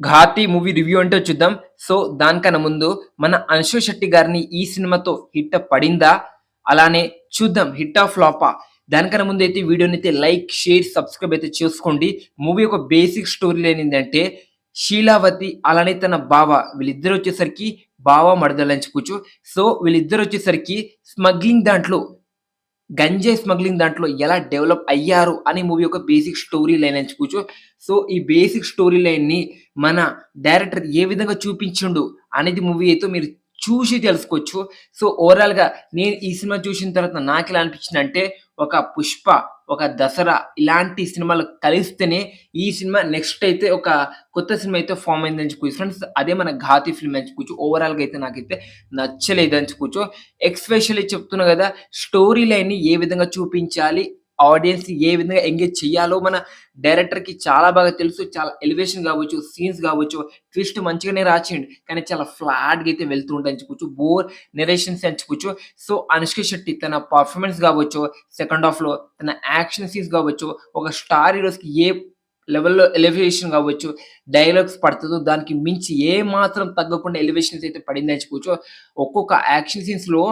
ఘాతి movie review అంటే చూద్దాం. So దానికన్నా ముందు మన అంశు శెట్టి గారిని ఈ సినిమాతో హిట్ పడిందా? అలానే చూద్దాం హిట్ ఆఫ్ ఫ్లాపా. దానికన్నా ముందు అయితే వీడియోని అయితే లైక్ షేర్ సబ్స్క్రైబ్ అయితే చేసుకోండి. మూవీ యొక్క బేసిక్ స్టోరీ లేనిందంటే శీలావతి అలానే తన బావ వీళ్ళిద్దరు వచ్చేసరికి బావ మడదలంచుకోవచ్చు సో వీళ్ళిద్దరు వచ్చేసరికి స్మగ్లింగ్ దాంట్లో గంజాయి స్మగ్లింగ్ దాంట్లో ఎలా డెవలప్ అయ్యారు అనే మూవీ ఒక బేసిక్ స్టోరీ లైన్ ఎంచుకోవచ్చు సో ఈ బేసిక్ స్టోరీ లైన్ని మన డైరెక్టర్ ఏ విధంగా చూపించిండు అనేది మూవీ అయితే మీరు చూసి తెలుసుకోవచ్చు. సో ఓవరాల్గా నేను ఈ సినిమా చూసిన తర్వాత నాకు ఎలా అనిపించింది అంటే ఒక పుష్ప ఒక దసరా ఇలాంటి సినిమాలు కలిస్తేనే ఈ సినిమా నెక్స్ట్ అయితే ఒక కొత్త సినిమా అయితే ఫామ్ అయింది అని ఫ్రెండ్స్ అదే మన ఘాతి ఫిల్మ్ ఎంచుకోవచ్చు ఓవరాల్గా అయితే నాకైతే నచ్చలేదు ఎంచుకోవచ్చు ఎక్స్పెషల్లీ చెప్తున్నా కదా స్టోరీ లైన్ని ఏ విధంగా చూపించాలి ఆడియన్స్ ఏ విధంగా ఎంగేజ్ చేయాలో మన డైరెక్టర్కి చాలా బాగా తెలుసు. చాలా ఎలివేషన్ కావచ్చు సీన్స్ కావచ్చు ట్విస్ట్ మంచిగానే రాసిండు. కానీ చాలా ఫ్లాట్గా అయితే వెళ్తూ ఉంటాయి ఎంచుకోవచ్చు బోర్ నెరేషన్స్ ఎంచుకోవచ్చు సో అనుష్క శెట్టి తన పర్ఫార్మెన్స్ కావచ్చు సెకండ్ హాఫ్లో తన యాక్షన్ సీన్స్ కావచ్చు ఒక స్టార్ హీరోస్కి ఏ లెవెల్లో ఎలివేషన్ కావచ్చు డైలాగ్స్ పడుతుందో దానికి మించి ఏ మాత్రం తగ్గకుండా ఎలివేషన్స్ అయితే పడింది ఎంచుకోవచ్చు ఒక్కొక్క యాక్షన్ సీన్స్లో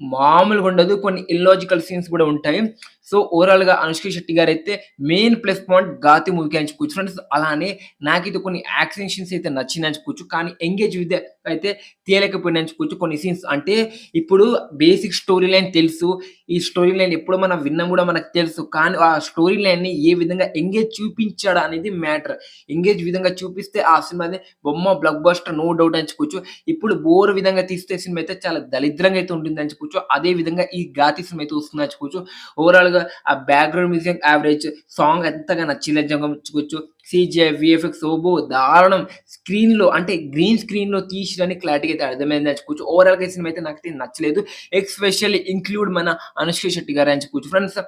మామూలుగా ఉండదు. కొన్ని ఇల్లాజికల్ సీన్స్ కూడా ఉంటాయి. సో ఓవరాల్గా అనుష్క శెట్టి గారు అయితే మెయిన్ ప్లస్ పాయింట్ గాతి మూవీకి ఎంచుకోవచ్చు ఫ్రెండ్స్ అలానే నాకైతే కొన్ని యాక్షన్ సీన్స్ అయితే నచ్చింది ఎంచుకోవచ్చు కానీ ఎంగేజ్ విత్ అయితే తేలేకపోయిన ఎంచుకోవచ్చు కొన్ని సీన్స్ అంటే ఇప్పుడు బేసిక్ స్టోరీ లైన్ తెలుసు. ఈ స్టోరీ లైన్ ఎప్పుడు మనం విన్నాం కూడా మనకు తెలుసు. కానీ ఆ స్టోరీ లైన్ని ఏ విధంగా ఎంగేజ్ చూపించాడు అనేది మ్యాటర్ ఎంగేజ్ విధంగా చూపిస్తే ఆ సినిమా బొమ్మ బ్లాక్ బస్టర్ నో డౌట్ ఎంచుకోవచ్చు ఇప్పుడు బోర్ విధంగా తీస్తే సినిమా అయితే చాలా దరిద్రంగా అయితే ఉంటుంది ఎంచుకోవచ్చు అదే విధంగా ఈ గాతి సినిమా అయితే వస్తుంది ఎంచుకోవచ్చు ఓవరాల్గా ఆ బ్యాక్గ్రౌండ్ మ్యూజిక్ యావరేజ్ సాంగ్ ఎంతగా నచ్చింది ఎంచుకోవచ్చు సిజిఐ విఎఫ్ఎక్స్ ఓబో దారుణం. స్క్రీన్లో అంటే గ్రీన్ స్క్రీన్లో తీసిరని క్లారిటీ అయితే అర్థమైంది ఎంచుకోవచ్చు ఓవరాల్గా సినిమా అయితే నాకైతే నచ్చలేదు. ఎక్స్పెషల్లీ ఇంక్లూడ్ మన అనుష్క శెట్టి గారు ఎంచుకోవచ్చు ఫ్రెండ్స్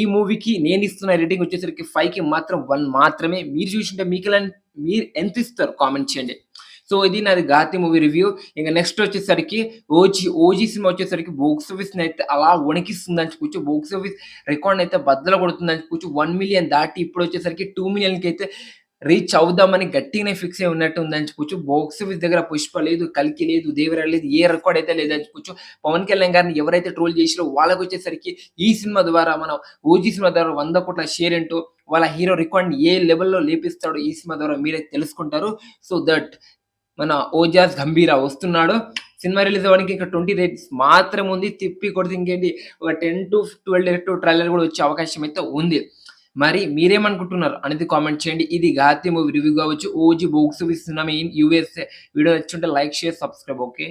ఈ మూవీకి నేను ఇస్తున్న రేటింగ్ వచ్చేసరికి ఫైవ్కి మాత్రం వన్ మాత్రమే. మీరు చూసింటే మీకు మీరు ఎంత ఇస్తారు? కామెంట్ చేయండి. సో ఇది నాది గాతి మూవీ రివ్యూ. ఇంకా నెక్స్ట్ వచ్చేసరికి ఓజీ ఓజీ సినిమా వచ్చేసరికి బాక్స్ ఆఫీస్ అయితే అలా వణికిస్తుంది అని చెప్పొచ్చు బాక్స్ ఆఫీస్ రికార్డ్ అయితే బద్దలు కొడుతుంది అని చెప్పొచ్చు. వన్ మిలియన్ దాటి ఇప్పుడు వచ్చేసరికి టూ మిలియన్కి అయితే రీచ్ అవుదామని గట్టిగానే ఫిక్స్ అయి ఉన్నట్టు ఉందని చెప్పొచ్చు. బాక్స్ ఆఫీస్ దగ్గర పుష్ప లేదు కలికి లేదు దేవరా లేదు ఏ రికార్డ్ అయితే లేదని చెప్పొచ్చు. పవన్ కళ్యాణ్ గారిని ఎవరైతే ట్రోల్ చేసిరో వాళ్ళకి వచ్చేసరికి ఈ సినిమా ద్వారా మనం ఓజీ సినిమా ద్వారా వంద కోట్ల షేర్ ఏంటో వాళ్ళ హీరో రికార్డ్ ఏ లెవెల్లో లేపిస్తాడో ఈ సినిమా ద్వారా మీరే తెలుసుకుంటారు. సో దట్ మన ఓజాస్ గంభీర వస్తున్నాడు. సినిమా రిలీజ్ అవ్వడానికి ఇంకా ట్వంటీ డేట్స్ మాత్రం ఉంది. తిప్పి కొడితే ఇంకేంటి? ఒక ten to twelve date to trailer కూడా వచ్చే అవకాశం అయితే ఉంది. మరి మీరేమనుకుంటున్నారు? అనేది కామెంట్ చేయండి. ఇది గాతి మూవీ రివ్యూ కావచ్చు. ఓజీ బుక్స్ ఇస్తున్నాం ఇన్ యూఎస్ఏ. వీడియో నచ్చుంటే లైక్ షేర్ సబ్స్క్రైబ్ ఓకే?